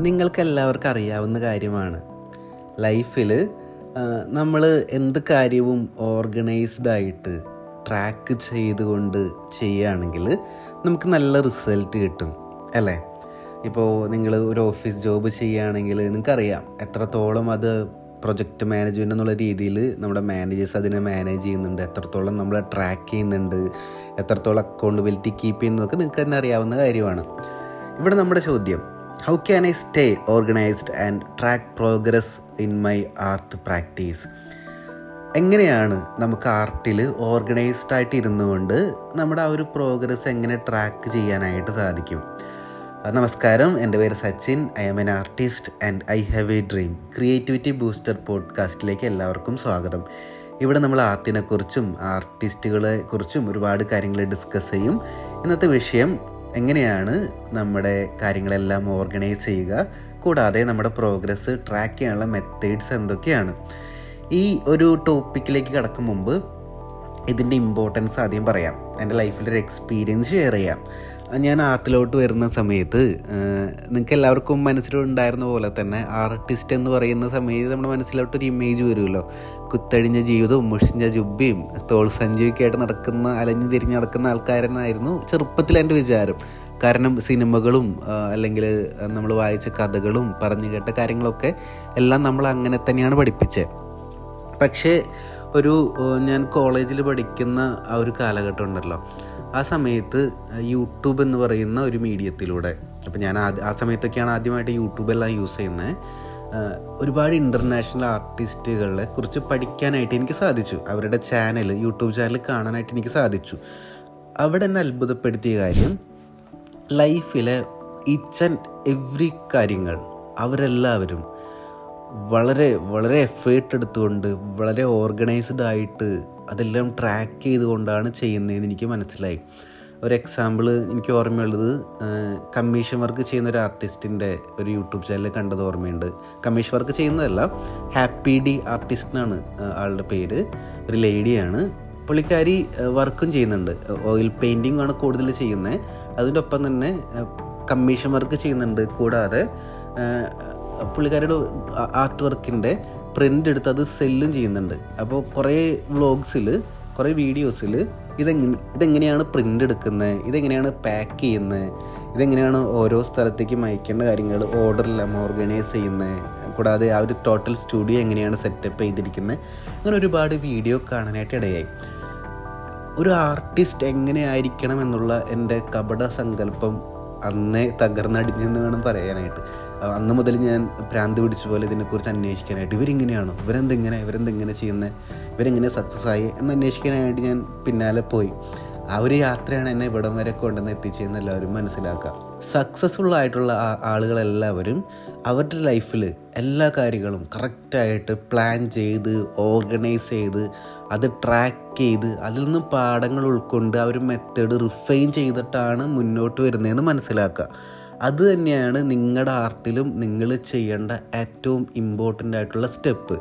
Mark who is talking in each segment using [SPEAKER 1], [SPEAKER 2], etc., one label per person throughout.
[SPEAKER 1] നിങ്ങൾക്ക് എല്ലാവർക്കും അറിയാവുന്ന കാര്യമാണ് ലൈഫിൽ നമ്മൾ എന്ത് കാര്യവും ഓർഗനൈസ്ഡ് ആയിട്ട് ട്രാക്ക് ചെയ്തുകൊണ്ട് ചെയ്യുകയാണെങ്കിൽ നമുക്ക് നല്ല റിസൾട്ട് കിട്ടും അല്ലേ? ഇപ്പോൾ നിങ്ങൾ ഒരു ഓഫീസ് ജോബ് ചെയ്യുകയാണെങ്കിൽ നിങ്ങൾക്കറിയാം എത്രത്തോളം അത് പ്രൊജക്റ്റ് മാനേജ്മെന്റ് എന്നുള്ള രീതിയിൽ നമ്മുടെ മാനേജേഴ്സ് അതിനെ മാനേജ് ചെയ്യുന്നുണ്ട് എത്രത്തോളം നമ്മൾ ട്രാക്ക് ചെയ്യുന്നുണ്ട് എത്രത്തോളം അക്കൗണ്ടബിലിറ്റി കീപ്പ് ചെയ്യുന്നതൊക്കെ നിങ്ങൾക്ക് തന്നെ അറിയാവുന്ന കാര്യമാണ്. ഇവിടെ നമ്മുടെ ചോദ്യം how can I stay organised and track progress in my art practice എങ്ങനെയാണ് നമുക്ക് ആർട്ടിൽ ഓർഗനൈസ്ഡ് ആയിട്ട് ഇരുന്നുകൊണ്ട് നമ്മുടെ ആ ഒരു പ്രോഗ്രസ് എങ്ങനെ ട്രാക്ക് ചെയ്യാനായിട്ട് സാധിക്കും? നമസ്കാരം. എന്റെ പേര് Sachin. I am an artist and I have a dream creativity booster പോഡ്കാസ്റ്റിലേക്ക് എല്ലാവർക്കും സ്വാഗതം. ഇവിടെ നമ്മൾ ആർട്ടിനെക്കുറിച്ചും ആർട്ടിസ്റ്റുകളെ കുറിച്ചും ഒരുപാട് കാര്യങ്ങൾ ഡിസ്കസ് ചെയ്യും. ഇന്നത്തെ വിഷയം എങ്ങനെയാണ് നമ്മുടെ കാര്യങ്ങളെല്ലാം ഓർഗനൈസ് ചെയ്യുക? കൂടാതെ നമ്മുടെ പ്രോഗ്രസ് ട്രാക്ക് ചെയ്യാനുള്ള മെത്തേഡ്സ് എന്തൊക്കെയാണ്? ഈ ഒരു ടോപ്പിക്കിലേക്ക് കടക്കും മുമ്പ് ഇതിന്റെ ഇമ്പോർട്ടൻസ് ആദ്യം പറയാം. എന്റെ ലൈഫിലൊരു എക്സ്പീരിയൻസ് ഷെയർ ചെയ്യാം. ഞാൻ ആർട്ടിലോട്ട് വരുന്ന സമയത്ത് നിങ്ങൾക്ക് എല്ലാവർക്കും മനസ്സിലുണ്ടായിരുന്ന പോലെ തന്നെ ആർട്ടിസ്റ്റ് എന്ന് പറയുന്ന സമയത്ത് നമ്മുടെ മനസ്സിലോട്ട് ഒരു ഇമേജ് വരുമല്ലോ. കുത്തഴിഞ്ഞ ജീവിതവും മുഷിഞ്ഞ ജുബിയും തോൾ സഞ്ചിയൊക്കെ ആയിട്ട് നടക്കുന്ന അലഞ്ഞു തിരിഞ്ഞ് നടക്കുന്ന ആൾക്കാരെന്നായിരുന്നു ചെറുപ്പത്തിൽ എന്റെ വിചാരം. കാരണം സിനിമകളും അല്ലെങ്കിൽ നമ്മൾ വായിച്ച കഥകളും പറഞ്ഞു കേട്ട കാര്യങ്ങളൊക്കെ എല്ലാം നമ്മൾ അങ്ങനെ തന്നെയാണ് പഠിപ്പിച്ചത് പക്ഷേ ഒരു ഞാൻ കോളേജിൽ പഠിക്കുന്ന ആ ഒരു കാലഘട്ടം ഉണ്ടല്ലോ. ആ സമയത്ത് യൂട്യൂബ് എന്ന് പറയുന്ന ഒരു മീഡിയത്തിലൂടെ അപ്പോൾ ഞാൻ ആ സമയത്തൊക്കെയാണ് ആദ്യമായിട്ട് യൂട്യൂബെല്ലാം യൂസ് ചെയ്യുന്നത്. ഒരുപാട് ഇന്റർനാഷണൽ ആർട്ടിസ്റ്റുകളെ കുറിച്ച് പഠിക്കാനായിട്ട് എനിക്ക് സാധിച്ചു. അവരുടെ ചാനൽ യൂട്യൂബ് ചാനൽ കാണാനായിട്ട് എനിക്ക് സാധിച്ചു. അവിടെ എന്നെ അത്ഭുതപ്പെടുത്തിയ കാര്യം ലൈഫിലെ ഈച്ച് ആൻഡ് എവ്രി കാര്യങ്ങൾ അവരെല്ലാവരും വളരെ വളരെ എഫേർട്ട് എടുത്തുകൊണ്ട് വളരെ ഓർഗനൈസ്ഡ് ആയിട്ട് അതെല്ലാം ട്രാക്ക് ചെയ്തുകൊണ്ടാണ് ചെയ്യുന്നതെന്ന് എനിക്ക് മനസ്സിലായി. ഒരു എക്സാമ്പിൾ എനിക്ക് ഓർമ്മയുള്ളത് കമ്മീഷൻ വർക്ക് ചെയ്യുന്ന ഒരു ആർട്ടിസ്റ്റിന്റെ ഒരു യൂട്യൂബ് ചാനൽ കണ്ടത് ഓർമ്മയുണ്ട്. കമ്മീഷൻ വർക്ക് ചെയ്യുന്നതല്ല ഹാപ്പി ഡി ആർട്ടിസ്റ്റ് എന്നാണ് ആളുടെ പേര്. ഒരു ലേഡിയാണ് പുള്ളിക്കാരി വർക്കും ചെയ്യുന്നുണ്ട്. ഓയിൽ പെയിന്റിംഗ് ആണ് കൂടുതൽ ചെയ്യുന്നത്. അതിന്റെ ഒപ്പം തന്നെ കമ്മീഷൻ വർക്ക് ചെയ്യുന്നുണ്ട്. കൂടാതെ ആ, പുള്ളിക്കാരിയുടെ ആർട്ട് വർക്കിന്റെ പ്രിന്റ് എടുത്ത് അത് സെല്ലും ചെയ്യുന്നുണ്ട്. അപ്പോൾ കുറേ വ്ളോഗ്സിൽ കുറേ വീഡിയോസിൽ ഇതെങ്ങനെ ഇതെങ്ങനെയാണ് പ്രിന്റ് എടുക്കുന്നത് ഇതെങ്ങനെയാണ് പാക്ക് ചെയ്യുന്നത് ഇതെങ്ങനെയാണ് ഓരോ സ്ഥലത്തേക്കും അയക്കേണ്ട കാര്യങ്ങൾ ഓർഡറെല്ലാം ഓർഗനൈസ് ചെയ്യുന്നത് കൂടാതെ ആ ഒരു ടോട്ടൽ സ്റ്റുഡിയോ എങ്ങനെയാണ് സെറ്റപ്പ് ചെയ്തിരിക്കുന്നത് അങ്ങനെ ഒരുപാട് വീഡിയോ കാണാനായിട്ട് ഇടയായി. ഒരു ആർട്ടിസ്റ്റ് എങ്ങനെയായിരിക്കണം എന്നുള്ള എന്റെ കപട സങ്കല്പം അന്നേ തകർന്നടിഞ്ഞെന്ന് വേണം പറയാനായിട്ട്. അന്ന് മുതൽ ഞാൻ പ്രാന്ത് പിടിച്ച പോലെ ഇതിനെക്കുറിച്ച് അന്വേഷിക്കാനായിട്ട് ഇവരിങ്ങനെയാണോ? ഇവരെന്തെങ്ങനെ ഇവരെന്തെങ്ങനെ ചെയ്യുന്നത് ഇവരെങ്ങനെ സക്സസ് ആയി എന്ന് അന്വേഷിക്കാനായിട്ട് ഞാൻ പിന്നാലെ പോയി. ആ ഒരു യാത്രയാണ് എന്നെ ഇവിടം വരെ കൊണ്ടുവന്ന് എത്തിച്ചതെന്ന് എല്ലാവരും മനസ്സിലാക്കുക. സക്സസ്ഫുൾ ആയിട്ടുള്ള ആളുകളെല്ലാവരും അവരുടെ ലൈഫിൽ എല്ലാ കാര്യങ്ങളും കറക്റ്റായിട്ട് പ്ലാൻ ചെയ്ത് ഓർഗനൈസ് ചെയ്ത് അത് ട്രാക്ക് ചെയ്ത് അതിൽ നിന്ന് പാഠങ്ങൾ ഉൾക്കൊണ്ട് ആ ഒരു മെത്തേഡ് റിഫൈൻ ചെയ്തിട്ടാണ് മുന്നോട്ട് വരുന്നതെന്ന് മനസ്സിലാക്കുക. അത് തന്നെയാണ് നിങ്ങളുടെ ആർട്ടിലും നിങ്ങൾ ചെയ്യേണ്ട ഏറ്റവും ഇമ്പോർട്ടന്റ് ആയിട്ടുള്ള സ്റ്റെപ്പ്.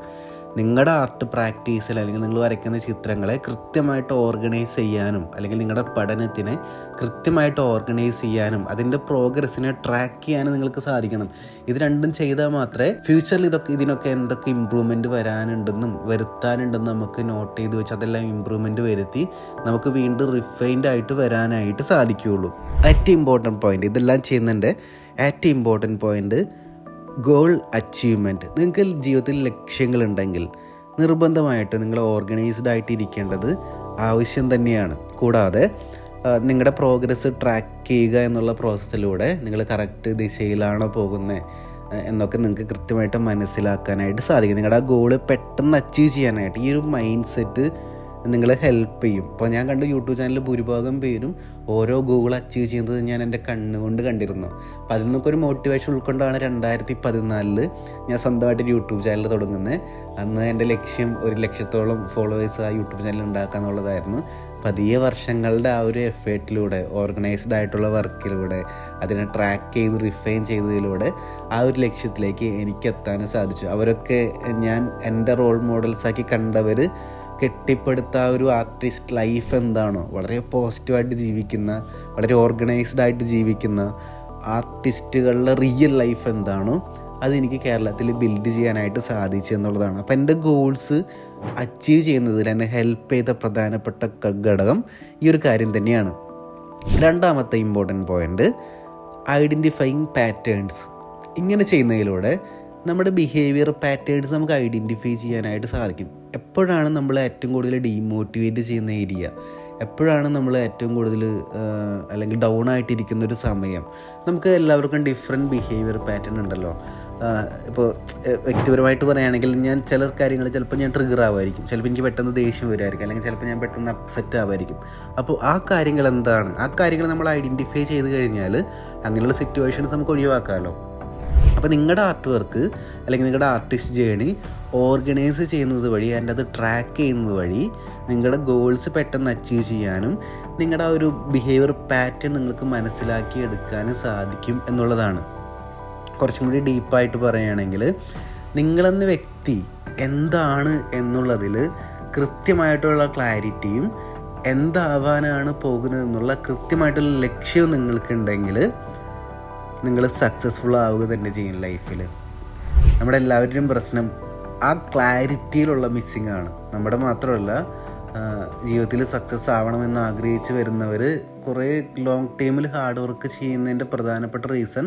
[SPEAKER 1] നിങ്ങളുടെ ആർട്ട് പ്രാക്ടീസിൽ അല്ലെങ്കിൽ നിങ്ങൾ വരയ്ക്കുന്ന ചിത്രങ്ങളെ കൃത്യമായിട്ട് ഓർഗനൈസ് ചെയ്യാനും അല്ലെങ്കിൽ നിങ്ങളുടെ പഠനത്തിനെ കൃത്യമായിട്ട് ഓർഗനൈസ് ചെയ്യാനും അതിന്റെ പ്രോഗ്രസ്സിനെ ട്രാക്ക് ചെയ്യാനും നിങ്ങൾക്ക് സാധിക്കണം. ഇത് രണ്ടും ചെയ്താൽ മാത്രമേ ഫ്യൂച്ചറിൽ ഇതൊക്കെ ഇതിനൊക്കെ എന്തൊക്കെ ഇമ്പ്രൂവ്മെന്റ് വരാനുണ്ടെന്നും വരുത്താനുണ്ടെന്നും നമുക്ക് നോട്ട് ചെയ്ത് വെച്ച് അതെല്ലാം ഇമ്പ്രൂവ്മെന്റ് വരുത്തി നമുക്ക് വീണ്ടും റിഫൈൻഡ് ആയിട്ട് വരാനായിട്ട് സാധിക്കുകയുള്ളൂ. ഏറ്റവും ഇമ്പോർട്ടന്റ് പോയിന്റ് ഇതെല്ലാം ചെയ്യുന്നതിന്റെ ഏറ്റവും ഇമ്പോർട്ടന്റ് പോയിന്റ് ഗോൾ അച്ചീവ്മെന്റ് നിങ്ങൾക്ക് ജീവിതത്തിൽ ലക്ഷ്യങ്ങളുണ്ടെങ്കിൽ നിർബന്ധമായിട്ട് നിങ്ങൾ ഓർഗനൈസ്ഡ് ആയിട്ട് ഇരിക്കേണ്ടത് ആവശ്യം തന്നെയാണ്. കൂടാതെ നിങ്ങളുടെ പ്രോഗ്രസ് ട്രാക്ക് ചെയ്യുക എന്നുള്ള പ്രോസസ്സിലൂടെ നിങ്ങൾ കറക്റ്റ് ദിശയിലാണോ പോകുന്നത് എന്നൊക്കെ നിങ്ങൾക്ക് കൃത്യമായിട്ട് മനസ്സിലാക്കാനായിട്ട് സാധിക്കും. നിങ്ങളുടെ ആ ഗോൾ പെട്ടെന്ന് അച്ചീവ് ചെയ്യാനായിട്ട് ഈ ഒരു മൈൻഡ് സെറ്റ് നിങ്ങളെ ഹെൽപ്പ് ചെയ്യും. ഇപ്പോൾ ഞാൻ കണ്ട യൂട്യൂബ് ചാനലിൽ ഭൂരിഭാഗം പേരും ഓരോ ഗൂഗിൾ അച്ചീവ് ചെയ്യുന്നത് ഞാൻ എന്റെ കണ്ണുകൊണ്ട് കണ്ടിരുന്നു. അപ്പം അതിൽ നിന്നൊക്കെ ഒരു മോട്ടിവേഷൻ ഉൾക്കൊണ്ടാണ് രണ്ടായിരത്തി പതിനാലിൽ ഞാൻ സ്വന്തമായിട്ട് യൂട്യൂബ് ചാനൽ തുടങ്ങുന്നത് അന്ന് എന്റെ ലക്ഷ്യം ഒരു ലക്ഷത്തോളം ഫോളോവേഴ്സ് ആ യൂട്യൂബ് ചാനൽ ഉണ്ടാക്കുക എന്നുള്ളതായിരുന്നു. പതിയെ വർഷങ്ങളുടെ ആ ഒരു എഫേർട്ടിലൂടെ ഓർഗനൈസ്ഡ് ആയിട്ടുള്ള വർക്കിലൂടെ അതിനെ ട്രാക്ക് ചെയ്ത് റിഫൈൻ ചെയ്തതിലൂടെ ആ ഒരു ലക്ഷ്യത്തിലേക്ക് എനിക്ക് എത്താനും സാധിച്ചു. അവരൊക്കെ ഞാൻ എന്റെ റോൾ മോഡൽസ് ആക്കി കണ്ടവർ കെട്ടിപ്പടുത്ത ആ ഒരു ആർട്ടിസ്റ്റ് ലൈഫ് എന്താണോ? വളരെ പോസിറ്റീവായിട്ട് ജീവിക്കുന്ന വളരെ ഓർഗനൈസ്ഡ് ആയിട്ട് ജീവിക്കുന്ന ആർട്ടിസ്റ്റുകളുടെ റിയൽ ലൈഫ് എന്താണോ അതെനിക്ക് കേരളത്തിൽ ബിൽഡ് ചെയ്യാനായിട്ട് സാധിച്ചു എന്നുള്ളതാണ്. അപ്പോൾ എന്റെ ഗോൾസ് അച്ചീവ് ചെയ്യുന്നതിൽ എന്നെ ഹെൽപ്പ് ചെയ്ത പ്രധാനപ്പെട്ട ഘടകം ഈ ഒരു കാര്യം തന്നെയാണ്. രണ്ടാമത്തെ ഇമ്പോർട്ടന്റ് പോയിന്റ് ഐഡന്റിഫൈങ് പാറ്റേൺസ് ഇങ്ങനെ ചെയ്യുന്നതിലൂടെ നമ്മുടെ ബിഹേവിയർ പാറ്റേൺസ് നമുക്ക് ഐഡന്റിഫൈ ചെയ്യാനായിട്ട് സാധിക്കും. എപ്പോഴാണ് നമ്മൾ ഏറ്റവും കൂടുതൽ ഡീമോട്ടിവേറ്റ് ചെയ്യുന്ന ഏരിയ എപ്പോഴാണ് നമ്മൾ ഏറ്റവും കൂടുതൽ അല്ലെങ്കിൽ ഡൗൺ ആയിട്ടിരിക്കുന്ന ഒരു സമയം? നമുക്ക് എല്ലാവർക്കും ഡിഫറെന്റ് ബിഹേവിയർ പാറ്റേൺ ഉണ്ടല്ലോ. ഇപ്പോൾ വ്യക്തിപരമായിട്ട് പറയുകയാണെങ്കിൽ ഞാൻ ചില കാര്യങ്ങൾ ചിലപ്പോൾ ഞാൻ ട്രിഗർ ആവുമായിരിക്കും ചിലപ്പോൾ എനിക്ക് പെട്ടെന്ന് ദേഷ്യം വരുമായിരിക്കും. അല്ലെങ്കിൽ ചിലപ്പോൾ ഞാൻ പെട്ടെന്ന് അപ്സെറ്റ് ആവുമായിരിക്കും അപ്പോൾ ആ കാര്യങ്ങൾ എന്താണ്? ആ കാര്യങ്ങൾ നമ്മൾ ഐഡന്റിഫൈ ചെയ്ത് കഴിഞ്ഞാൽ അങ്ങനെയുള്ള സിറ്റുവേഷൻസ് നമുക്ക് ഒഴിവാക്കാമല്ലോ. അപ്പോൾ നിങ്ങളുടെ ആർട്ട് വർക്ക് അല്ലെങ്കിൽ നിങ്ങളുടെ ആർട്ടിസ്റ്റ് ജേണി ഓർഗനൈസ് ചെയ്യുന്നത് വഴി അതിന്റെ അത് ട്രാക്ക് ചെയ്യുന്നത് വഴി നിങ്ങളുടെ ഗോൾസ് പെട്ടെന്ന് അച്ചീവ് ചെയ്യാനും നിങ്ങളുടെ ആ ഒരു ബിഹേവിയർ പാറ്റേൺ നിങ്ങൾക്ക് മനസ്സിലാക്കി എടുക്കാനും സാധിക്കും എന്നുള്ളതാണ്. കുറച്ചും കൂടി ഡീപ്പായിട്ട് പറയുകയാണെങ്കിൽ നിങ്ങളെന്ന വ്യക്തി എന്താണ് എന്നുള്ളതിൽ കൃത്യമായിട്ടുള്ള ക്ലാരിറ്റിയും എന്താവാനാണ് പോകുന്നത് എന്നുള്ള കൃത്യമായിട്ടുള്ള ലക്ഷ്യവും നിങ്ങൾക്കുണ്ടെങ്കിൽ നിങ്ങൾ സക്സസ്ഫുൾ ആവുക തന്നെ ചെയ്യും ലൈഫിൽ നമ്മുടെ എല്ലാവരുടെയും പ്രശ്നം ആ ക്ലാരിറ്റിയിലുള്ള മിസ്സിങ് ആണ്. നമ്മുടെ മാത്രമല്ല ജീവിതത്തിൽ സക്സസ് ആവണമെന്ന് ആഗ്രഹിച്ച് വരുന്നവർ കുറേ ലോങ് ടൈമിൽ ഹാർഡ് വർക്ക് ചെയ്യുന്നതിന്റെ പ്രധാനപ്പെട്ട റീസൺ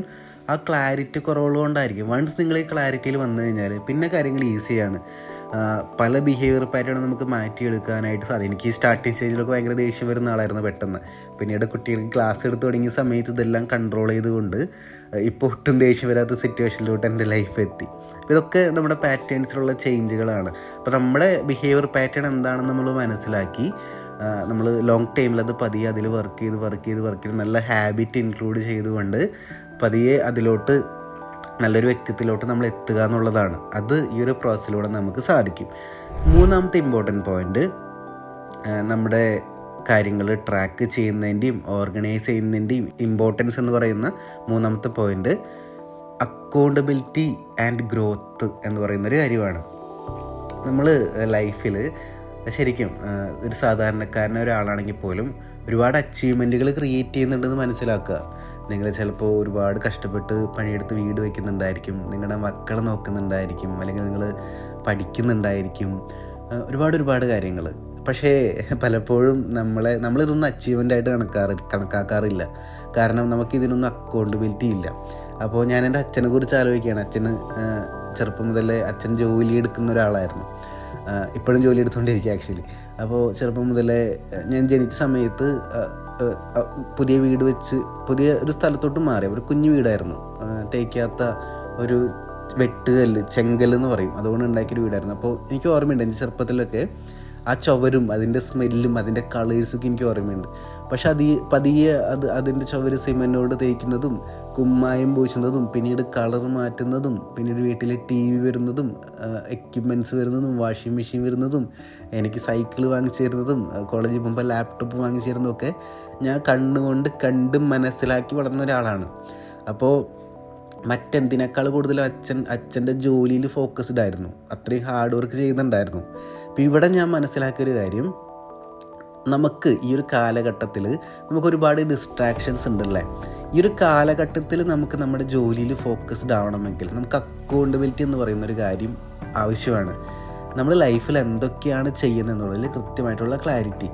[SPEAKER 1] ആ ക്ലാരിറ്റി കുറവുള്ളതുകൊണ്ടായിരിക്കും. വൺസ് നിങ്ങൾ ഈ ക്ലാരിറ്റിയിൽ വന്നു കഴിഞ്ഞാൽ പിന്നെ കാര്യങ്ങൾ ഈസിയാണ് പല ബിഹേവിയർ പാറ്റേണും നമുക്ക് മാറ്റിയെടുക്കാനായിട്ട് സാധിക്കും. എനിക്ക് സ്റ്റാർട്ടിങ് സ്റ്റേജിലൊക്കെ ഭയങ്കര ദേഷ്യം വരുന്ന ആളായിരുന്നു പെട്ടെന്ന്. പിന്നീട് കുട്ടികൾക്ക് ക്ലാസ് എടുത്ത് തുടങ്ങിയ സമയത്ത് ഇതെല്ലാം കൺട്രോൾ ചെയ്തുകൊണ്ട് ഇപ്പോൾ ഒട്ടും ദേഷ്യം വരാത്ത സിറ്റുവേഷനിലോട്ട് എന്റെ ലൈഫ് എത്തി. ഇതൊക്കെ നമ്മുടെ പാറ്റേൺസിലുള്ള ചേഞ്ചുകളാണ് അപ്പോൾ നമ്മുടെ ബിഹേവിയർ പാറ്റേൺ എന്താണെന്ന് നമ്മൾ മനസ്സിലാക്കി നമ്മൾ ലോങ് ടൈമിൽ അത് പതിയെ അതിൽ വർക്ക് ചെയ്ത് വർക്ക് ചെയ്ത് വർക്ക് ചെയ്ത് നല്ല ഹാബിറ്റ് ഇൻക്ലൂഡ് ചെയ്തുകൊണ്ട് പതിയെ അതിലോട്ട് നല്ലൊരു വ്യക്തിത്വത്തിലോട്ട് നമ്മൾ എത്തുക എന്നുള്ളതാണ്. അത് ഈ ഒരു പ്രോസസ്സിലൂടെ നമുക്ക് സാധിക്കും. മൂന്നാമത്തെ ഇമ്പോർട്ടന്റ് പോയിന്റ് നമ്മുടെ കാര്യങ്ങൾ ട്രാക്ക് ചെയ്യുന്നതിന്റെയും ഓർഗനൈസ് ചെയ്യുന്നതിന്റെയും ഇമ്പോർട്ടൻസ് എന്ന് പറയുന്ന മൂന്നാമത്തെ പോയിന്റ് അക്കൗണ്ടബിലിറ്റി ആൻഡ് ഗ്രോത്ത് എന്ന് പറയുന്നൊരു കാര്യമാണ്. നമ്മൾ ലൈഫിൽ ശരിക്കും ഒരു സാധാരണക്കാരൻ ഒരാളാണെങ്കിൽ പോലും ഒരുപാട് അച്ചീവ്മെന്റുകൾ ക്രിയേറ്റ് ചെയ്യുന്നുണ്ടെന്ന് മനസ്സിലാക്കുക. നിങ്ങൾ ചിലപ്പോൾ ഒരുപാട് കഷ്ടപ്പെട്ട് പണിയെടുത്ത് വീട് വയ്ക്കുന്നുണ്ടായിരിക്കും നിങ്ങളുടെ മക്കളെ നോക്കുന്നുണ്ടായിരിക്കും അല്ലെങ്കിൽ നിങ്ങൾ പഠിക്കുന്നുണ്ടായിരിക്കും ഒരുപാട് ഒരുപാട് കാര്യങ്ങൾ. പക്ഷേ പലപ്പോഴും നമ്മളെ നമ്മളിതൊന്നും അച്ചീവ്മെന്റ് ആയിട്ട് കണക്കാറ് കണക്കാക്കാറില്ല. കാരണം നമുക്ക് ഇതിനൊന്നും അക്കൗണ്ടബിലിറ്റി ഇല്ല. അപ്പോൾ ഞാൻ എന്റെ അച്ഛനെ കുറിച്ച് ആലോചിക്കുകയാണ്. അച്ഛന് ചെറുപ്പം മുതലേ അച്ഛൻ ജോലി എടുക്കുന്ന ഒരാളായിരുന്നു. ഇപ്പോഴും ജോലി എടുത്തുകൊണ്ടിരിക്കുക ആക്ച്വലി അപ്പോൾ ചെറുപ്പം മുതലേ ഞാൻ ജനിച്ച സമയത്ത് പുതിയ വീട് വെച്ച് പുതിയ ഒരു സ്ഥലത്തോട്ട് മാറി. ഒരു കുഞ്ഞു വീടായിരുന്നു. തേക്കാത്ത ഒരു വെട്ടുകല്ല് ചെങ്കൽ എന്ന് പറയും. അതുകൊണ്ട് ഉണ്ടാക്കിയൊരു വീടായിരുന്നു. അപ്പോൾ എനിക്ക് ഓർമ്മയുണ്ട് എന്റെ ചെറുപ്പത്തിലൊക്കെ ആ ചുവരും അതിന്റെ സ്മെല്ലും അതിന്റെ കളേഴ്സൊക്കെ എനിക്ക് ഓർമ്മയുണ്ട്. പക്ഷെ അത് പതിയെ അത് അതിന്റെ ചുവര് സിമെന്റോട് തേക്കുന്നതും കുമ്മായം പൂശുന്നതും പിന്നീട് കളർ മാറ്റുന്നതും പിന്നീട് വീട്ടിലെ ടി വി വരുന്നതും എക്യുപ്മെന്റ്സ് വരുന്നതും വാഷിംഗ് മെഷീൻ വരുന്നതും എനിക്ക് സൈക്കിൾ വാങ്ങിച്ചു തരുന്നതും കോളേജിൽ പോകുമ്പോൾ ലാപ്ടോപ്പ് വാങ്ങിച്ചു തരുന്നതൊക്കെ ഞാൻ കണ്ണുകൊണ്ട് കണ്ട് മനസ്സിലാക്കി വളർന്ന ഒരാളാണ്. അപ്പോൾ മറ്റെന്തിനേക്കാൾ കൂടുതൽ അച്ഛൻ അച്ഛന്റെ ജോലിയിൽ ഫോക്കസ്ഡ് ആയിരുന്നു. അത്രയും ഹാർഡ് വർക്ക് ചെയ്യുന്നുണ്ടായിരുന്നു. അപ്പോൾ ഇവിടെ ഞാൻ മനസ്സിലാക്കിയൊരു കാര്യം. നമുക്ക് ഈ ഒരു കാലഘട്ടത്തിൽ നമുക്ക് ഒരുപാട് ഡിസ്ട്രാക്ഷൻസ് ഉണ്ടല്ലേ? ഈ ഒരു കാലഘട്ടത്തിൽ നമുക്ക് നമ്മുടെ ജോലിയിൽ ഫോക്കസ്ഡ് ആവണമെങ്കിൽ നമുക്ക് അക്കൗണ്ടബിലിറ്റി എന്ന് പറയുന്ന ഒരു കാര്യം ആവശ്യമാണ്. നമ്മൾ ലൈഫിൽ എന്തൊക്കെയാണ് ചെയ്യുന്നത് എന്നുള്ളതിൽ കൃത്യമായിട്ടുള്ള ക്ലാരിറ്റി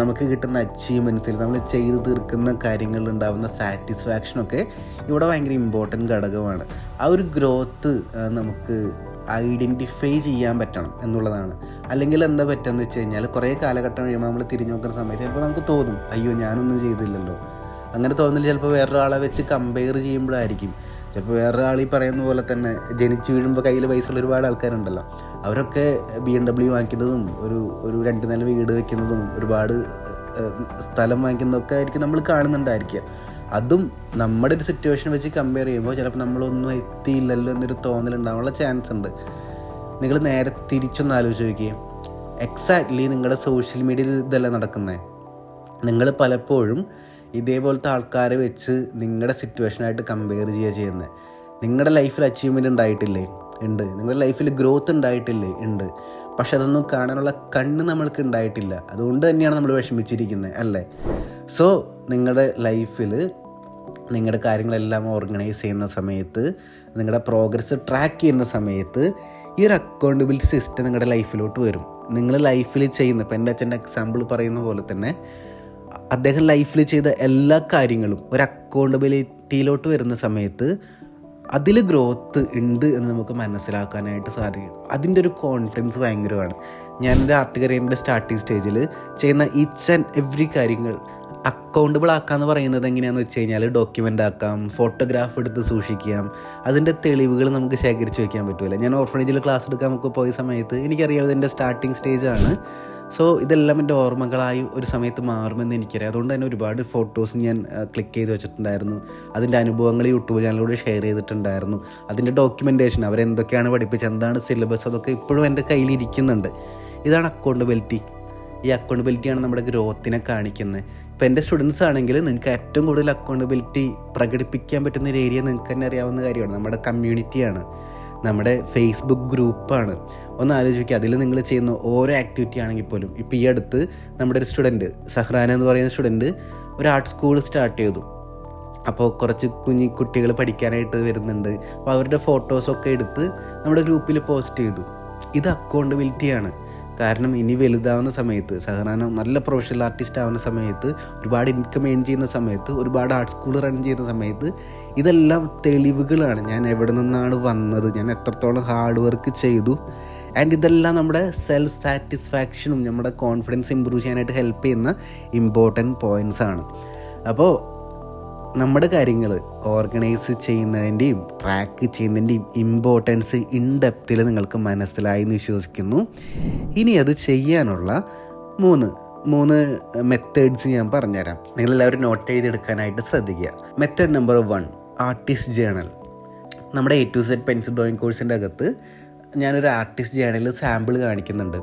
[SPEAKER 1] നമുക്ക് കിട്ടുന്ന അച്ചീവ്മെന്റ്സിൽ നമ്മൾ ചെയ്ത് തീർക്കുന്ന കാര്യങ്ങളിൽ ഉണ്ടാകുന്ന സാറ്റിസ്ഫാക്ഷനൊക്കെ ഇവിടെ ഭയങ്കര ഇമ്പോർട്ടന്റ് ഘടകമാണ്. ആ ഒരു ഗ്രോത്ത് നമുക്ക് ഐഡന്റിഫൈ ചെയ്യാൻ പറ്റണം എന്നുള്ളതാണ്. അല്ലെങ്കിൽ എന്താ പറ്റുകയെന്ന് വെച്ച് കഴിഞ്ഞാൽ കുറേ കാലഘട്ടം കഴിയുമ്പോൾ നമ്മൾ തിരിഞ്ഞു നോക്കുന്ന സമയത്ത് ചിലപ്പോൾ നമുക്ക് തോന്നും അയ്യോ ഞാനൊന്നും ചെയ്തില്ലല്ലോ. അങ്ങനെ തോന്നൽ ചിലപ്പോൾ വേറൊരാളെ വെച്ച് കമ്പയർ ചെയ്യുമ്പോഴായിരിക്കും. ചിലപ്പോൾ വേറൊരാൾ ഈ പറയുന്ന പോലെ തന്നെ ജനിച്ചു വീഴുമ്പോൾ കയ്യിൽ പൈസയുള്ള ഒരുപാട് ആൾക്കാരുണ്ടല്ലോ. അവരൊക്കെ ബി എം ഡബ്ല്യു വാങ്ങിക്കുന്നതും ഒരു ഒരു രണ്ട് നില വീട് വയ്ക്കുന്നതും ഒരുപാട് സ്ഥലം വാങ്ങിക്കുന്നതൊക്കെ ആയിരിക്കും നമ്മൾ കാണുന്നുണ്ടായിരിക്കുക. അതും നമ്മുടെ ഒരു സിറ്റുവേഷൻ വെച്ച് കമ്പയർ ചെയ്യുമ്പോൾ ചിലപ്പോൾ നമ്മളൊന്നും എത്തിയില്ലല്ലോ എന്നൊരു തോന്നലുണ്ടാവാനുള്ള ചാൻസ് ഉണ്ട്. നിങ്ങൾ നേരെ തിരിച്ചൊന്ന് ആലോചിച്ച് നോക്കിയേ. എക്സാക്ട്ലി നിങ്ങളുടെ സോഷ്യൽ മീഡിയയിൽ ഇതല്ല നടക്കുന്നത് നിങ്ങൾ പലപ്പോഴും ഇതേപോലത്തെ ആൾക്കാരെ വെച്ച് നിങ്ങളുടെ സിറ്റുവേഷനായിട്ട് കമ്പയർ ചെയ്യുക ചെയ്യുന്നത് നിങ്ങളുടെ ലൈഫിൽ അച്ചീവ്മെന്റ് ഉണ്ടായിട്ടില്ലേ? ഉണ്ട്. നിങ്ങളുടെ ലൈഫിൽ ഗ്രോത്ത് ഉണ്ടായിട്ടില്ലേ? ഉണ്ട്. പക്ഷെ അതൊന്നും കാണാനുള്ള കണ്ണ് നമ്മൾക്ക് ഉണ്ടായിട്ടില്ല. അതുകൊണ്ട് തന്നെയാണ് നമ്മൾ വിഷമിച്ചിരിക്കുന്നത് അല്ലേ? സോ നിങ്ങളുടെ ലൈഫിൽ നിങ്ങളുടെ കാര്യങ്ങളെല്ലാം ഓർഗനൈസ് ചെയ്യുന്ന സമയത്ത് നിങ്ങളുടെ പ്രോഗ്രസ് ട്രാക്ക് ചെയ്യുന്ന സമയത്ത് ഈ ഒരു അക്കൗണ്ടബിലിറ്റി സിസ്റ്റം നിങ്ങളുടെ ലൈഫിലോട്ട് വരും. നിങ്ങൾ ലൈഫിൽ ചെയ്യുന്ന ഇപ്പം എന്റെ അച്ഛന്റെ എക്സാമ്പിൾ പറയുന്ന പോലെ തന്നെ അദ്ദേഹം ലൈഫിൽ ചെയ്ത എല്ലാ കാര്യങ്ങളും ഒരു അക്കൗണ്ടബിലിറ്റിയിലോട്ട് വരുന്ന സമയത്ത് അതിൽ ഗ്രോത്ത് ഉണ്ട് എന്ന് നമുക്ക് മനസ്സിലാക്കാനായിട്ട് സാധിക്കും. അതിന്റെ ഒരു കോൺഫിഡൻസ് ഭയങ്കരമാണ്. ഞാനൊരു ആർട്ട് കരിയറിന്റെ സ്റ്റാർട്ടിങ് സ്റ്റേജിൽ ചെയ്യുന്ന ഈച്ച് ആൻഡ് എവറി കാര്യങ്ങൾ അക്കൗണ്ടബിൾ ആക്കാന്ന് പറയുന്നത് എങ്ങനെയാണെന്ന് വെച്ച് കഴിഞ്ഞാൽ ഡോക്യുമെന്റ് ആക്കാം ഫോട്ടോഗ്രാഫ് എടുത്ത് സൂക്ഷിക്കാം അതിന്റെ തെളിവുകൾ നമുക്ക് ശേഖരിച്ച് വയ്ക്കാൻ പറ്റുമല്ലോ ഞാൻ ഓർഫണേജിൽ ക്ലാസ് എടുക്കാൻ നമുക്ക് പോയ സമയത്ത് എനിക്കറിയാം എന്റെ സ്റ്റാർട്ടിങ് സ്റ്റേജാണ് സോ ഇതെല്ലാം എന്റെ ഓർമ്മകളായി ഒരു സമയത്ത് മാറുമെന്ന് എനിക്കറിയാം. അതുകൊണ്ട് തന്നെ ഒരുപാട് ഫോട്ടോസ് ഞാൻ ക്ലിക്ക് ചെയ്ത് വെച്ചിട്ടുണ്ടായിരുന്നു. അതിന്റെ അനുഭവങ്ങൾ യൂട്യൂബ് ചാനലിലൂടെ ഷെയർ ചെയ്തിട്ടുണ്ടായിരുന്നു. അതിന്റെ ഡോക്യുമെന്റേഷൻ അവരെന്തൊക്കെയാണ് പഠിപ്പിച്ചത് എന്താണ് സിലബസ് അതൊക്കെ ഇപ്പോഴും എന്റെ കയ്യിലിരിക്കുന്നുണ്ട് ഇതാണ് അക്കൗണ്ടബിലിറ്റി ഈ അക്കൗണ്ടബിലിറ്റിയാണ് നമ്മുടെ ഗ്രോത്തിനെ കാണിക്കുന്നത്. ഇപ്പോൾ എന്റെ സ്റ്റുഡൻസ് ആണെങ്കിൽ നിങ്ങൾക്ക് ഏറ്റവും കൂടുതൽ അക്കൗണ്ടബിലിറ്റി പ്രകടിപ്പിക്കാൻ പറ്റുന്ന ഒരു ഏരിയ നിങ്ങൾക്ക് തന്നെ അറിയാവുന്ന കാര്യമാണ്. നമ്മുടെ കമ്മ്യൂണിറ്റിയാണ് നമ്മുടെ ഫേസ്ബുക്ക് ഗ്രൂപ്പാണ് ഒന്ന് ആലോചിക്കുക അതിൽ നിങ്ങൾ ചെയ്യുന്ന ഓരോ ആക്ടിവിറ്റി ആണെങ്കിൽ പോലും ഇപ്പോൾ ഈ അടുത്ത് നമ്മുടെ ഒരു സ്റ്റുഡന്റ് സഹ്റാന എന്ന് പറയുന്ന സ്റ്റുഡന്റ് ഒരു ആർട്ട് സ്കൂൾ സ്റ്റാർട്ട് ചെയ്തു. അപ്പോൾ കുറച്ച് കുഞ്ഞി കുട്ടികൾ പഠിക്കാനായിട്ട് വരുന്നുണ്ട്. അപ്പോൾ അവരുടെ ഫോട്ടോസൊക്കെ എടുത്ത് നമ്മുടെ ഗ്രൂപ്പിൽ പോസ്റ്റ് ചെയ്തു. ഇത് അക്കൗണ്ടബിലിറ്റിയാണ് കാരണം ഇനി വലുതാവുന്ന സമയത്ത് സഹനാന നല്ല പ്രൊഫഷണൽ ആർട്ടിസ്റ്റ് ആവുന്ന സമയത്ത് ഒരുപാട് ഇൻകം ഏൺ ചെയ്യുന്ന സമയത്ത് ഒരുപാട് ആർട്ട് സ്കൂൾ റൺ ചെയ്യുന്ന സമയത്ത് ഇതെല്ലാം തെളിവുകളാണ്. ഞാൻ എവിടെ നിന്നാണ് വന്നത്? ഞാൻ എത്രത്തോളം ഹാർഡ് വർക്ക് ചെയ്തു? ആൻഡ് ഇതെല്ലാം നമ്മുടെ സെൽഫ് സാറ്റിസ്ഫാക്ഷനും നമ്മുടെ കോൺഫിഡൻസ് ഇമ്പ്രൂവ് ചെയ്യാനായിട്ട് ഹെൽപ്പ് ചെയ്യുന്ന ഇമ്പോർട്ടന്റ് പോയിന്റ്സ് ആണ്. അപ്പോൾ നമ്മുടെ കാര്യങ്ങൾ ഓർഗനൈസ് ചെയ്യുന്നതിന്റെയും ട്രാക്ക് ചെയ്യുന്നതിന്റെയും ഇമ്പോർട്ടൻസ് ഇൻ ഡെപ്തിൽ നിങ്ങൾക്ക് മനസ്സിലായി എന്ന് വിശ്വസിക്കുന്നു. ഇനി അത് ചെയ്യാനുള്ള മൂന്ന് മൂന്ന് മെത്തേഡ്സ് ഞാൻ പറഞ്ഞുതരാം. നിങ്ങൾ എല്ലാവരും നോട്ട് എഴുതിയെടുക്കാനായിട്ട് ശ്രദ്ധിക്കുക. Method number one artist journal നമ്മുടെ A to Z pencil drawing കോഴ്സിന്റെ അകത്ത് ഞാനൊരു ആർട്ടിസ്റ്റ് ജേണലിൽ സാമ്പിൾ കാണിക്കുന്നുണ്ട്.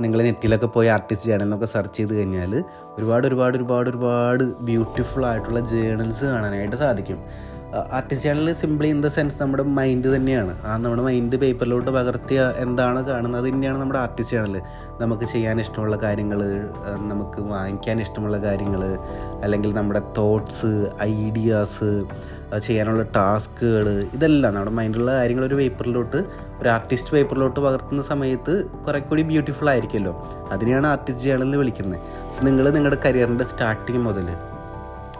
[SPEAKER 1] നിങ്ങൾ നെറ്റിലൊക്കെ പോയി ആർട്ടിസ്റ്റ് ജേണലിനൊക്കെ സെർച്ച് ചെയ്ത് കഴിഞ്ഞാൽ ഒരുപാട് ഒരുപാട് ഒരുപാട് ഒരുപാട് ബ്യൂട്ടിഫുൾ ആയിട്ടുള്ള ജേണൽസ് കാണാനായിട്ട് സാധിക്കും. Artist channel simply in the sense നമ്മുടെ മൈൻഡ് തന്നെയാണ്. ആ നമ്മുടെ മൈൻഡ് പേപ്പറിലോട്ട് പകർത്തിയ എന്താണ് കാണുന്നത് തന്നെയാണ് നമ്മുടെ ആർട്ടിസ്റ്റ് ചാനൽ നമുക്ക് ചെയ്യാൻ ഇഷ്ടമുള്ള കാര്യങ്ങൾ നമുക്ക് വാങ്ങിക്കാൻ ഇഷ്ടമുള്ള കാര്യങ്ങൾ അല്ലെങ്കിൽ നമ്മുടെ തോട്ട്സ് ഐഡിയാസ് ചെയ്യാനുള്ള ടാസ്കുകൾ ഇതെല്ലാം നമ്മുടെ മൈൻഡിലുള്ള കാര്യങ്ങൾ ഒരു പേപ്പറിലോട്ട് ഒരു ആർട്ടിസ്റ്റ് പേപ്പറിലോട്ട് പകർത്തുന്ന സമയത്ത് കുറെ കൂടി ബ്യൂട്ടിഫുൾ ആയിരിക്കുമല്ലോ. അതിനെയാണ് ആർട്ടിസ്റ്റ് ജേണൽ എന്ന് വിളിക്കുന്നത്. സോ നിങ്ങൾ നിങ്ങളുടെ കരിയറിന്റെ സ്റ്റാർട്ടിങ് മുതൽ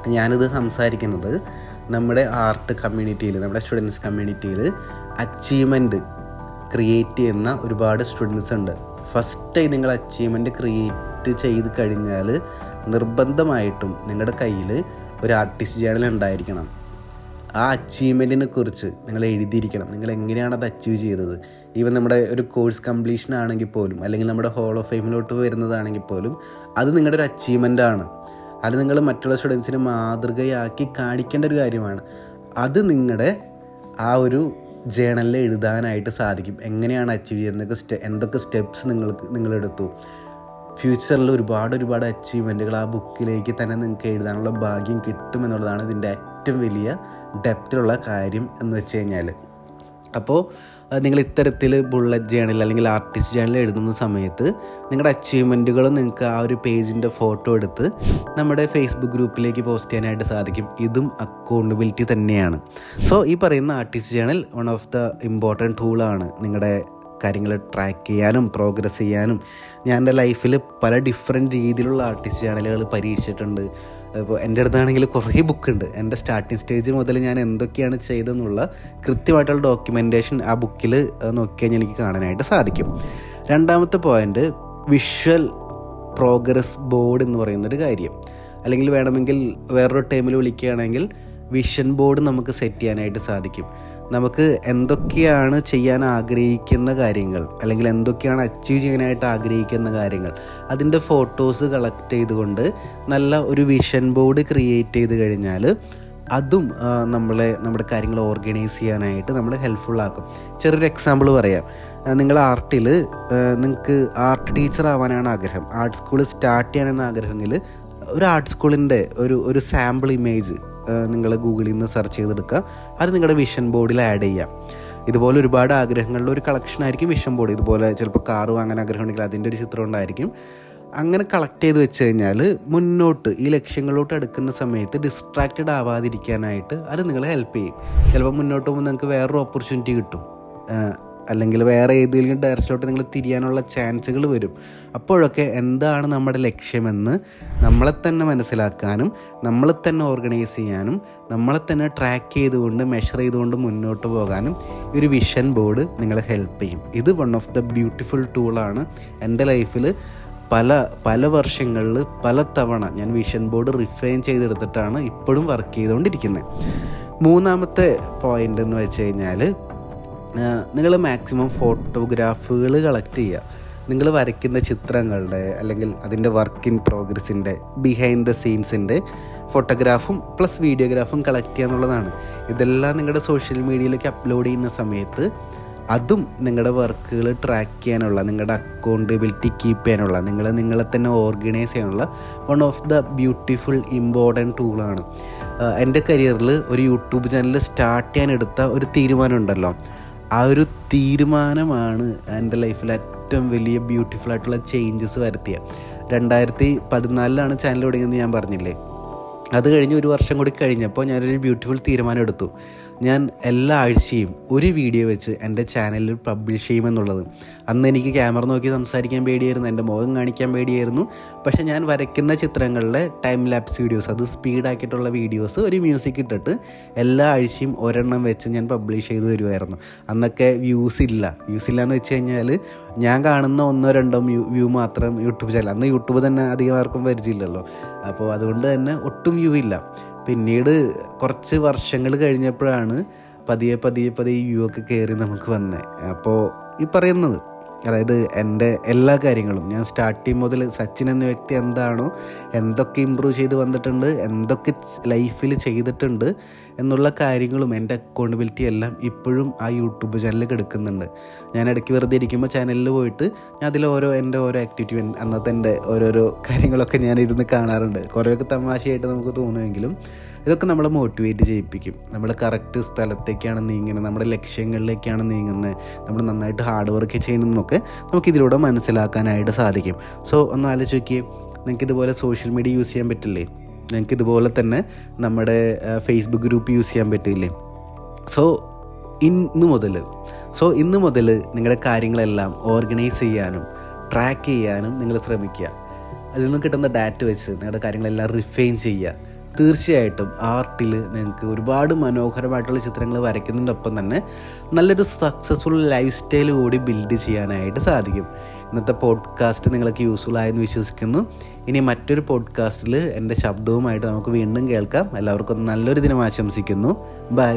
[SPEAKER 1] ഞാനിത് സംസാരിക്കുന്നത് നമ്മുടെ ആർട്ട് കമ്മ്യൂണിറ്റിയിൽ നമ്മുടെ സ്റ്റുഡൻസ് കമ്മ്യൂണിറ്റിയിൽ അച്ചീവ്മെന്റ് ക്രിയേറ്റ് ചെയ്യുന്ന ഒരുപാട് സ്റ്റുഡൻസ് ഉണ്ട്. ഫസ്റ്റ് നിങ്ങൾ അച്ചീവ്മെന്റ് ക്രിയേറ്റ് ചെയ്ത് കഴിഞ്ഞാൽ നിർബന്ധമായിട്ടും നിങ്ങളുടെ കയ്യിൽ ഒരു ആർട്ടിസ്റ്റ് ജേണൽ ഉണ്ടായിരിക്കണം. ആ അച്ചീവ്മെന്റിനെ കുറിച്ച് നിങ്ങൾ എഴുതിയിരിക്കണം. നിങ്ങൾ എങ്ങനെയാണ് അത് അച്ചീവ് ചെയ്തത്? ഈവൻ നമ്മുടെ ഒരു കോഴ്സ് കംപ്ലീഷൻ ആണെങ്കിൽ പോലും അല്ലെങ്കിൽ നമ്മുടെ ഹോൾ ഓഫ് ഫെയിമിലോട്ട് വരുന്നതാണെങ്കിൽ പോലും അത് നിങ്ങളുടെ ഒരു അച്ചീവ്മെന്റ് ആണ്. അത് നിങ്ങൾ മറ്റുള്ള സ്റ്റുഡൻസിനെ മാതൃകയാക്കി കാണിക്കേണ്ട ഒരു കാര്യമാണ്. അത് നിങ്ങളുടെ ആ ഒരു ജേണലിൽ എഴുതാനായിട്ട് സാധിക്കും. എങ്ങനെയാണ് അച്ചീവ് ചെയ്യുന്നത് സ്റ്റെ എന്തൊക്കെ സ്റ്റെപ്സ് നിങ്ങൾക്ക് നിങ്ങളെടുത്തു ഫ്യൂച്ചറിൽ ഒരുപാട് ഒരുപാട് അച്ചീവ്മെന്റുകൾ ആ ബുക്കിലേക്ക് തന്നെ നിങ്ങൾക്ക് എഴുതാനുള്ള ഭാഗ്യം കിട്ടുമെന്നുള്ളതാണ് ഇതിന്റെ ഏറ്റവും വലിയ ഡെപ്തിലുള്ള കാര്യം എന്ന് വെച്ച് കഴിഞ്ഞാൽ അപ്പോൾ നിങ്ങൾ ഇത്തരത്തിൽ ബുള്ളറ്റ് ജേണൽ അല്ലെങ്കിൽ ആർട്ടിസ്റ്റ് ജേണൽ എഴുതുന്ന സമയത്ത് നിങ്ങളുടെ അച്ചീവ്മെന്റുകൾ നിങ്ങൾക്ക് ആ ഒരു പേജിന്റെ ഫോട്ടോ എടുത്ത് നമ്മുടെ ഫേസ്ബുക്ക് ഗ്രൂപ്പിലേക്ക് പോസ്റ്റ് ചെയ്യാനായിട്ട് സാധിക്കും. ഇതും അക്കൗണ്ടബിലിറ്റി തന്നെയാണ്. സോ ഈ പറയുന്ന artist journal one of the important ടൂളാണ് നിങ്ങളുടെ കാര്യങ്ങൾ ട്രാക്ക് ചെയ്യാനും പ്രോഗ്രസ് ചെയ്യാനും. ഞാൻ എന്റെ ലൈഫിൽ പല ഡിഫറെന്റ് രീതിയിലുള്ള ആർട്ടിസ്റ്റ് ചാനലുകൾ പരീക്ഷിച്ചിട്ടുണ്ട്. ഇപ്പോൾ എന്റെ അടുത്താണെങ്കിൽ കുറേ ബുക്കുണ്ട്. എന്റെ സ്റ്റാർട്ടിങ് സ്റ്റേജ് മുതൽ ഞാൻ എന്തൊക്കെയാണ് ചെയ്തതെന്നുള്ള കൃത്യമായിട്ടുള്ള ഡോക്യുമെന്റേഷൻ ആ ബുക്കിൽ നോക്കിയാൽ എനിക്ക് കാണാനായിട്ട് സാധിക്കും. രണ്ടാമത്തെ പോയിന്റ് വിഷ്വൽ പ്രോഗ്രസ് ബോർഡ് എന്ന് പറയുന്നൊരു കാര്യം. അല്ലെങ്കിൽ വേണമെങ്കിൽ വേറൊരു ടൈമിൽ വിളിക്കുകയാണെങ്കിൽ വിഷൻ ബോർഡ് നമുക്ക് സെറ്റ് ചെയ്യാനായിട്ട് സാധിക്കും. നമുക്ക് എന്തൊക്കെയാണ് ചെയ്യാൻ ആഗ്രഹിക്കുന്ന കാര്യങ്ങൾ അല്ലെങ്കിൽ എന്തൊക്കെയാണ് അച്ചീവ് ചെയ്യാനായിട്ട് ആഗ്രഹിക്കുന്ന കാര്യങ്ങൾ അതിന്റെ ഫോട്ടോസ് കളക്ട് ചെയ്തുകൊണ്ട് നല്ല ഒരു വിഷൻ ബോർഡ് ക്രിയേറ്റ് ചെയ്ത് കഴിഞ്ഞാൽ അതും നമ്മളെ നമ്മുടെ കാര്യങ്ങൾ ഓർഗനൈസ് ചെയ്യാനായിട്ട് നമ്മൾ ഹെൽപ്ഫുൾ ആക്കും. ചെറിയൊരു എക്സാമ്പിൾ പറയാം. നിങ്ങൾ ആർട്ടിൽ നിങ്ങൾക്ക് ആർട്ട് ടീച്ചർ ആവാനാണ് ആഗ്രഹം. ആർട്ട് സ്കൂൾ സ്റ്റാർട്ട് ചെയ്യാനാണ് ആഗ്രഹമെങ്കിൽ ഒരു ആർട്ട് സ്കൂളിന്റെ ഒരു ഒരു സാമ്പിൾ ഇമേജ് നിങ്ങൾ ഗൂഗിളിൽ നിന്ന് സെർച്ച് ചെയ്തെടുക്കുക. അത് നിങ്ങളുടെ വിഷൻ ബോർഡിൽ ആഡ് ചെയ്യാം ഇതുപോലെ ഒരുപാട് ആഗ്രഹങ്ങളുടെ ഒരു കളക്ഷൻ ആയിരിക്കും വിഷൻ ബോർഡ്. ഇതുപോലെ ചിലപ്പോൾ കാറ് വാങ്ങാൻ ആഗ്രഹം ഉണ്ടെങ്കിൽ അതിന്റെ ഒരു ചിത്രം ഉണ്ടായിരിക്കും. അങ്ങനെ കളക്ട് ചെയ്ത് വെച്ച് കഴിഞ്ഞാൽ മുന്നോട്ട് ഈ ലക്ഷ്യങ്ങളിലോട്ട് എടുക്കുന്ന സമയത്ത് ഡിസ്ട്രാക്റ്റഡ് ആവാതിരിക്കാനായിട്ട് അത് നിങ്ങളെ ഹെൽപ്പ് ചെയ്യും. ചിലപ്പോൾ മുന്നോട്ട് പോകുമ്പോൾ നിങ്ങൾക്ക് വേറൊരു ഓപ്പർച്യൂണിറ്റി കിട്ടും. അല്ലെങ്കിൽ വേറെ ഏതെങ്കിലും ഡയറക്ഷനിലോട്ട് നിങ്ങൾ തിരിയാനുള്ള ചാൻസുകൾ വരും. അപ്പോഴൊക്കെ എന്താണ് നമ്മുടെ ലക്ഷ്യമെന്ന് നമ്മളെ തന്നെ മനസ്സിലാക്കാനും നമ്മളെ തന്നെ ഓർഗനൈസ് ചെയ്യാനും നമ്മളെ തന്നെ ട്രാക്ക് ചെയ്തുകൊണ്ട് മെഷർ ചെയ്തുകൊണ്ട് മുന്നോട്ട് പോകാനും ഒരു വിഷൻ ബോർഡ് നിങ്ങളെ ഹെൽപ്പ് ചെയ്യും. ഇത് വൺ ഓഫ് ദ ബ്യൂട്ടിഫുൾ ടൂളാണ് എന്റെ ലൈഫിൽ പല പല വർഷങ്ങളിൽ പല തവണ ഞാൻ വിഷൻ ബോർഡ് റിഫൈൻ ചെയ്തെടുത്തിട്ടാണ് ഇപ്പോഴും വർക്ക് ചെയ്തുകൊണ്ടിരിക്കുന്നത് മൂന്നാമത്തെ പോയിന്റ് എന്ന് വെച്ച് കഴിഞ്ഞാൽ നിങ്ങൾ മാക്സിമം ഫോട്ടോഗ്രാഫുകൾ കളക്ട് ചെയ്യുക നിങ്ങൾ വരയ്ക്കുന്ന ചിത്രങ്ങളുടെ അല്ലെങ്കിൽ അതിന്റെ വർക്ക് ഇൻ പ്രോഗ്രസിന്റെ ബിഹൈൻഡ് ദ സീൻസിന്റെ ഫോട്ടോഗ്രാഫും പ്ലസ് വീഡിയോഗ്രാഫും കളക്ട് ചെയ്യുക എന്നുള്ളതാണ്. ഇതെല്ലാം നിങ്ങളുടെ സോഷ്യൽ മീഡിയയിലേക്ക് അപ്ലോഡ് ചെയ്യുന്ന സമയത്ത് അതും നിങ്ങളുടെ വർക്കുകൾ ട്രാക്ക് ചെയ്യാനുള്ള നിങ്ങളുടെ അക്കൗണ്ടബിലിറ്റി കീപ്പ് ചെയ്യാനുള്ള നിങ്ങൾ നിങ്ങളെ തന്നെ ഓർഗനൈസ് ചെയ്യാനുള്ള one of the beautiful important ടൂളാണ് എന്റെ കരിയറിൽ ഒരു യൂട്യൂബ് ചാനൽ സ്റ്റാർട്ട് ചെയ്യാൻ എടുത്ത ഒരു തീരുമാനം ഉണ്ടല്ലോ ആ ഒരു തീരുമാനമാണ് എന്റെ ലൈഫിൽ ഏറ്റവും വലിയ ബ്യൂട്ടിഫുൾ ആയിട്ടുള്ള ചേഞ്ചസ് വരുത്തിയ രണ്ടായിരത്തി പതിനാലിലാണ് ചാനൽ തുടങ്ങിയെന്ന് ഞാൻ പറഞ്ഞില്ലേ? അത് കഴിഞ്ഞ് ഒരു വർഷം കൂടി കഴിഞ്ഞപ്പോൾ ഞാനൊരു ബ്യൂട്ടിഫുൾ തീരുമാനം എടുത്തു. ഞാൻ എല്ലാ ആഴ്ചയും ഒരു വീഡിയോ വെച്ച് എന്റെ ചാനലിൽ പബ്ലിഷ് ചെയ്യുമെന്നുള്ളത്. അന്ന് എനിക്ക് ക്യാമറ നോക്കി സംസാരിക്കാൻ പേടിയായിരുന്നു എന്റെ മുഖം കാണിക്കാൻ പേടിയായിരുന്നു. പക്ഷേ ഞാൻ വരയ്ക്കുന്ന ചിത്രങ്ങളിലെ ടൈം ലാപ്സ് വീഡിയോസ് അത് സ്പീഡാക്കിയിട്ടുള്ള വീഡിയോസ് ഒരു മ്യൂസിക് ഇട്ടിട്ട് എല്ലാ ആഴ്ചയും ഒരെണ്ണം വെച്ച് ഞാൻ പബ്ലിഷ് ചെയ്ത് തരുമായിരുന്നു അന്നൊക്കെ വ്യൂസ് ഇല്ല. വ്യൂസ് ഇല്ല എന്ന് വെച്ച് കഴിഞ്ഞാൽ ഞാൻ കാണുന്ന ഒന്നോ രണ്ടോ വ്യൂ വ്യൂ മാത്രം യൂട്യൂബ് ചാനൽ അന്ന് യൂട്യൂബ് തന്നെ അധികം ആർക്കും പരിചയമില്ലല്ലോ. അപ്പോൾ അതുകൊണ്ട് തന്നെ ഒട്ടും വ്യൂ ഇല്ല. പിന്നീട് കുറച്ച് വർഷങ്ങൾ കഴിഞ്ഞപ്പോഴാണ് പതിയെ പതിയെ പതിയെ യു ഒക്കെ കയറി നമുക്ക് വന്നത് അപ്പോൾ ഈ പറയുന്നത് അതായത് എന്റെ എല്ലാ കാര്യങ്ങളും ഞാൻ സ്റ്റാർട്ടിങ് മുതൽ സച്ചിൻ എന്ന വ്യക്തി എന്താണോ എന്തൊക്കെ ഇമ്പ്രൂവ് ചെയ്ത് വന്നിട്ടുണ്ട് എന്തൊക്കെ ലൈഫിൽ ചെയ്തിട്ടുണ്ട് എന്നുള്ള കാര്യങ്ങളും എന്റെ അക്കൗണ്ടബിലിറ്റി എല്ലാം ഇപ്പോഴും ആ യൂട്യൂബ് ചാനലിൽ കിടക്കുന്നുണ്ട്. ഞാൻ ഇടയ്ക്ക് വെറുതെ ഇരിക്കുമ്പോൾ ചാനലിൽ പോയിട്ട് ഞാൻ അതിൽ ഓരോ എന്റെ ഓരോ ആക്ടിവിറ്റി അന്നത്തെ എന്റെ ഓരോരോ കാര്യങ്ങളൊക്കെ ഞാൻ ഇരുന്ന് കാണാറുണ്ട്. കുറേയൊക്കെ തമാശയായിട്ട് നമുക്ക് തോന്നുമെങ്കിലും ഇതൊക്കെ നമ്മളെ മോട്ടിവേറ്റ് ചെയ്യിപ്പിക്കും. നമ്മൾ കറക്റ്റ് സ്ഥലത്തേക്കാണ് നീങ്ങുന്നത് നമ്മുടെ ലക്ഷ്യങ്ങളിലേക്കാണ് നീങ്ങുന്നത് നമ്മൾ നന്നായിട്ട് ഹാർഡ് വർക്ക് ചെയ്യണമെന്നൊക്കെ നമുക്കിതിലൂടെ മനസ്സിലാക്കാനായിട്ട് സാധിക്കും. സോ ഒന്ന് ആലോചിച്ച് നോക്കിയേ നിങ്ങൾക്ക് ഇതുപോലെ സോഷ്യൽ മീഡിയ യൂസ് ചെയ്യാൻ പറ്റില്ലേ? നിങ്ങൾക്ക് ഇതുപോലെ തന്നെ നമ്മുടെ ഫേസ്ബുക്ക് ഗ്രൂപ്പ് യൂസ് ചെയ്യാൻ പറ്റില്ലേ സോ ഇന്ന് മുതൽ സോ ഇന്ന് മുതൽ നിങ്ങളുടെ കാര്യങ്ങളെല്ലാം ഓർഗനൈസ് ചെയ്യാനും ട്രാക്ക് ചെയ്യാനും നിങ്ങൾ ശ്രമിക്കുക. അതിൽ നിന്ന് കിട്ടുന്ന ഡാറ്റ വെച്ച് നിങ്ങളുടെ കാര്യങ്ങളെല്ലാം റിഫൈൻ ചെയ്യുക. തീർച്ചയായിട്ടും ആർട്ടിൽ നിങ്ങൾക്ക് ഒരുപാട് മനോഹരമായിട്ടുള്ള ചിത്രങ്ങൾ വരയ്ക്കുന്നതിന്റെ തന്നെ നല്ലൊരു സക്സസ്ഫുൾ ലൈഫ് സ്റ്റൈൽ കൂടി ബിൽഡ് ചെയ്യാനായിട്ട് സാധിക്കും. ഇന്നത്തെ പോഡ്കാസ്റ്റ് നിങ്ങൾക്ക് യൂസ്ഫുൾ ആയെന്ന് വിശ്വസിക്കുന്നു. ഇനി മറ്റൊരു പോഡ്കാസ്റ്റിൽ എന്റെ ശബ്ദവുമായിട്ട് നമുക്ക് വീണ്ടും കേൾക്കാം. എല്ലാവർക്കും നല്ലൊരു ദിനം ആശംസിക്കുന്നു. ബൈ